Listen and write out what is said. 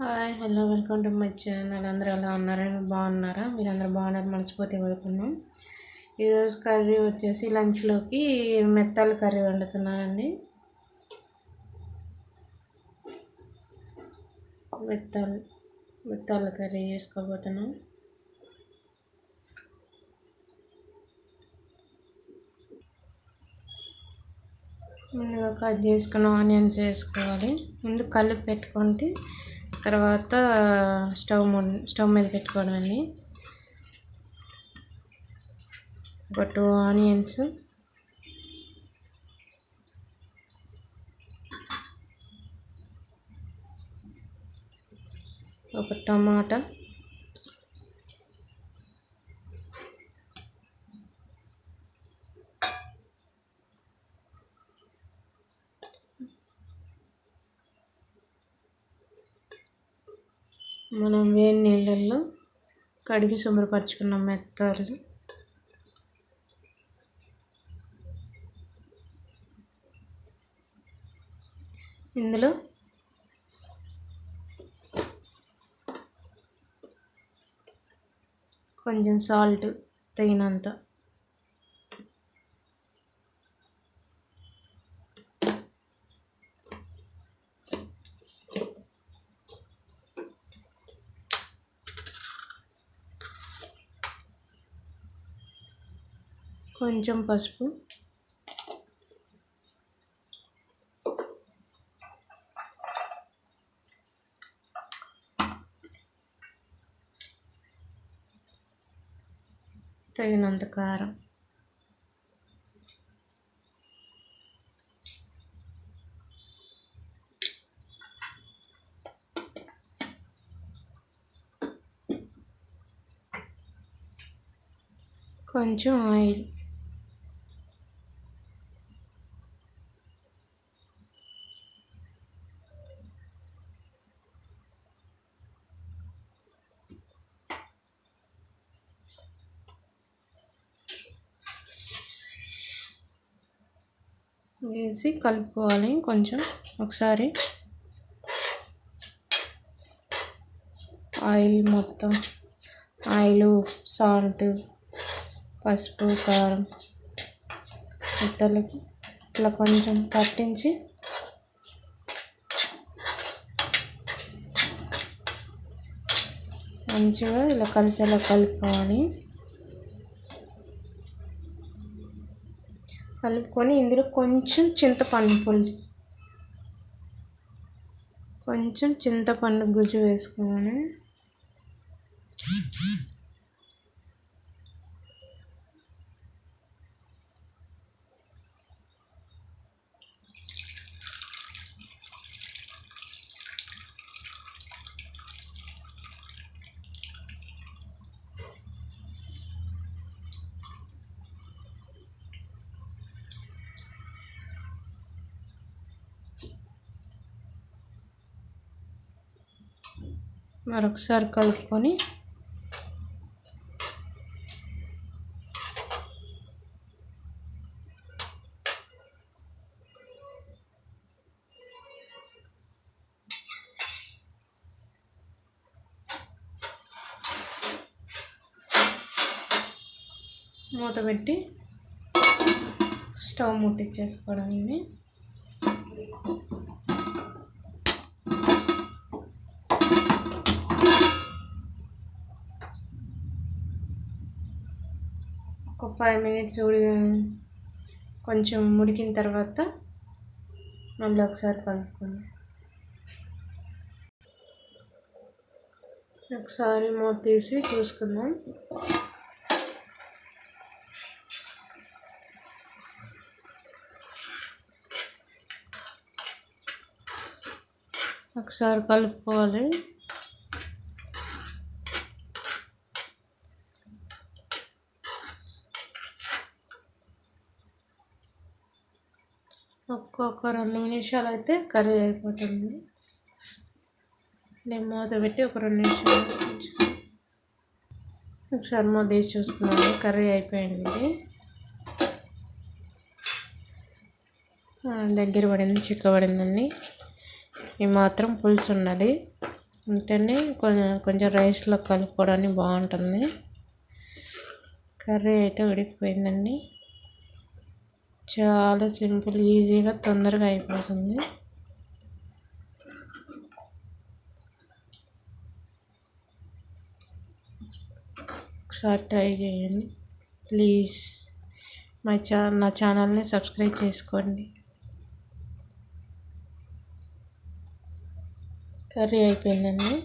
Hi hello welcome to my channel. అందరూ ఎలా ఉన్నారని బాగున్నారా? మీరు అందరూ బాగున్నారు మనస్ఫూర్తి కోరుకున్నాం ఈరోజు కర్రీ వచ్చేసి లంచ్లోకి మెత్తాల కర్రీ వండుతున్నానండి. మెత్తాలు మెత్తాల కర్రీ చేసుకోబోతున్నాం. ముందుగా కట్ చేసుకున్న ఆనియన్స్ వేసుకోవాలి. ముందు కలిపి పెట్టుకుంటే తర్వాత స్టవ్ స్టవ్ మీద పెట్టుకోవడం అండి ఒక టూ ఆనియన్స్. ఒక టమాటా. మనం వేడి నీళ్ళల్లో కడిగి శుభ్రపరచుకున్న మెత్తలు. ఇందులో కొంచెం సాల్ట్ తగినంత కొంచెం పసుపు. తగినంత కారం. కొంచెం ఆయిల్. వేసి కలుపుకోవాలి కొంచెం ఒకసారి. ఆయిల్ మొత్తం ఆయిల్ సాల్ట్ పసుపు కారం ఇతలకి ఇట్లా కొంచెం పట్టించి మంచిగా ఇలా కలిసేలా కలుపుకోవాలి. కలుపుకొని ఇందులో కొంచెం చింతపండు పులుసు. కొంచెం చింతపండు గుజ్జు వేసుకోవాలి మరొకసారి కలుపుకొని మూత పెట్టి స్టవ్ ముట్టించేసుకోవడం ఒక ఫైవ్ మినిట్స్ ఉడి కొంచెం ఉడికిన తర్వాత మళ్ళీ ఒకసారి కలుపుకోండి ఒకసారి మూత తీసి చూసుకుందాం. ఒకసారి కలుపుకోవాలి. ఒక్కొక్క రెండు నిమిషాలు అయితే కర్రీ అయిపోతుంది. నేను మూత పెట్టి ఒక రెండు నిమిషాలు ఒకసారి మూత వేసి చూసుకున్నాను. కర్రీ అయిపోయింది. దగ్గర పడింది చిక్కబడిందండి ఈ మాత్రం పులుసు ఉన్నది ఉంటేనే కొంచెం కొంచెం రైస్లో కలుపుకోవడానికి బాగుంటుంది. కర్రీ అయితే ఉడికిపోయిందండి. చాలా సింపుల్ ఈజీగా తొందరగా అయిపోతుంది. ఒకసారి ట్రై చేయండి. ప్లీజ్ మా ఛా నా ఛానల్ని సబ్స్క్రైబ్ చేసుకోండి. కర్రీ అయిపోయిందండి.